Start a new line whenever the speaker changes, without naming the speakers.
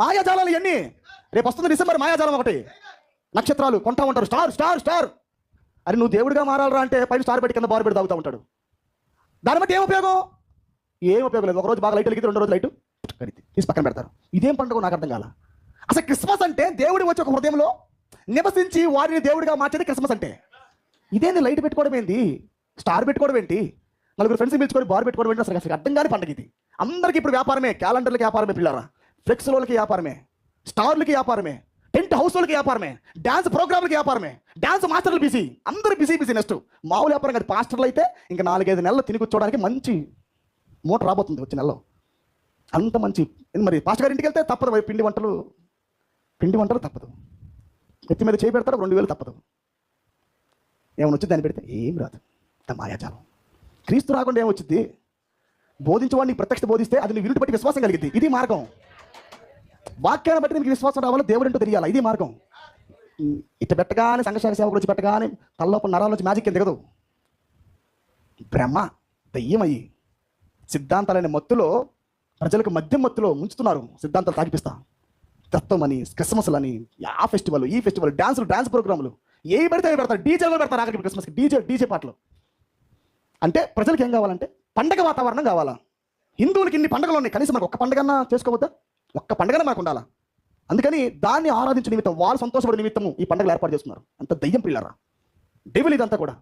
మాయాజాలాలు ఇవన్నీ రేపు వస్తుంది డిసెంబర్ మాయాజాలం ఒకటి. నక్షత్రాలు కొంటా ఉంటారు. Star star star. అరే నువ్వు దేవుడిగా మారాలరా అంటే పైన స్టార్ పెట్టి కింద బారు పెట్టి తాగుతూ ఉంటాడు. దాని బట్టి ఏం ఉపయోగం? ఏం ఉపయోగం లేదు. ఒక రోజు బాగా లైట్ వెలిగితే రెండు రోజు లైట్ కడితే తీసి పక్కన పెడతారు. ఇదేం పండుగ నాకు అర్థం కాల. అసలు క్రిస్మస్ అంటే దేవుడి వచ్చి ఒక హృదయంలో నివసించి వారిని దేవుడిగా మార్చేది క్రిస్మస్ అంటే. ఇదేంది లైట్ పెట్టుకోవడం ఏంది? స్టార్ పెట్టుకోవడం ఏంటి? నలుగురు ఫ్రెండ్స్ పిలుచుకొని బార్ పెట్టుకోవడం ఏంటి? అసలు అసలు అర్థం కాని పండుగ ఇది. అందరికీ ఇప్పుడు వ్యాపారమే క్యాలెండర్లకి వ్యాపారమే పిల్లరా? ఫ్లెక్స్లోలకి వ్యాపారమే స్టార్లకి వ్యాపారమే టెంట్ హౌస్లకి వ్యాపారమే డాన్స్ ప్రోగ్రాంలకి వ్యాపారమే డాన్స్ మాస్టర్లు బిజీ అందరూ బిజీ బిజీ నెక్స్ట్. మామూలు వ్యాపారం కాదు పాస్టర్లు అయితే ఇంకా నాలుగైదు నెలలు తిని కూర్చోవడానికి మంచి మూట రాబోతుంది వచ్చే నెలలో. అంత మంచి మరి పాస్టర్ గారి ఇంటికి వెళ్తే తప్పదు మరి పిండి వంటలు పిండి వంటలు తప్పదు. ఎత్తి మీద చేయి పెడతారు రెండు వేలు తప్పదు. ఏమైనా వచ్చి దాన్ని పెడితే? ఏం రాదు. మాయాచారం క్రీస్తు రాకుండా ఏమొచ్చింది బోధించేవాడిని ప్రత్యక్ష బోధిస్తే అది నీ విరుటి బట్టి విశ్వాసం కలిగింది ఇది మార్గం. వాక్యాన్ని బట్టి నీకు విశ్వాసం రావాలో దేవుడు ఏంటో తెలియాలి? ఇది మార్గం. ఇట్ట పెట్టగానే సంఘశాల సేవకులు వచ్చి పెట్టగానే తలలోపల నరాల నుంచి మ్యాజిక్ ఏం దిగదు. బ్రహ్మ దయ్యమయ్యి సిద్ధాంతాలైన మత్తులో ప్రజలకు మద్యం మత్తులో ముంచుతున్నారు. సిద్ధాంతాలు తాగిపిస్తా. తత్వం అని క్రిస్మస్ అని ఆ ఫెస్టివల్ ఈ ఫెస్టివల్ డాన్సులు డాన్స్ ప్రోగ్రాములు. ఏ పెడితే అవి పెడతారు. డీజే కూడా పెడతారు ఆఖరికి క్రిస్మస్కి. డీజే డీజే పాటలు. అంటే ప్రజలకు ఏం కావాలంటే పండగ వాతావరణం కావాలా? హిందువులకి ఇన్ని పండుగలు ఉన్నాయి. కనీసం మనకు ఒక్క పండగన్నా చేసుకోవద్దా? ఒక్క పండగనే మనకు ఉండాలా? అందుకని దాన్ని ఆరాధించే నిమిత్తం వాళ్ళు సంతోషపడే నిమిత్తము ఈ పండుగలు ఏర్పాటు చేస్తున్నారు. అంత దయ్యం పిల్లరా డెవిల్ ఇదంతా కూడా.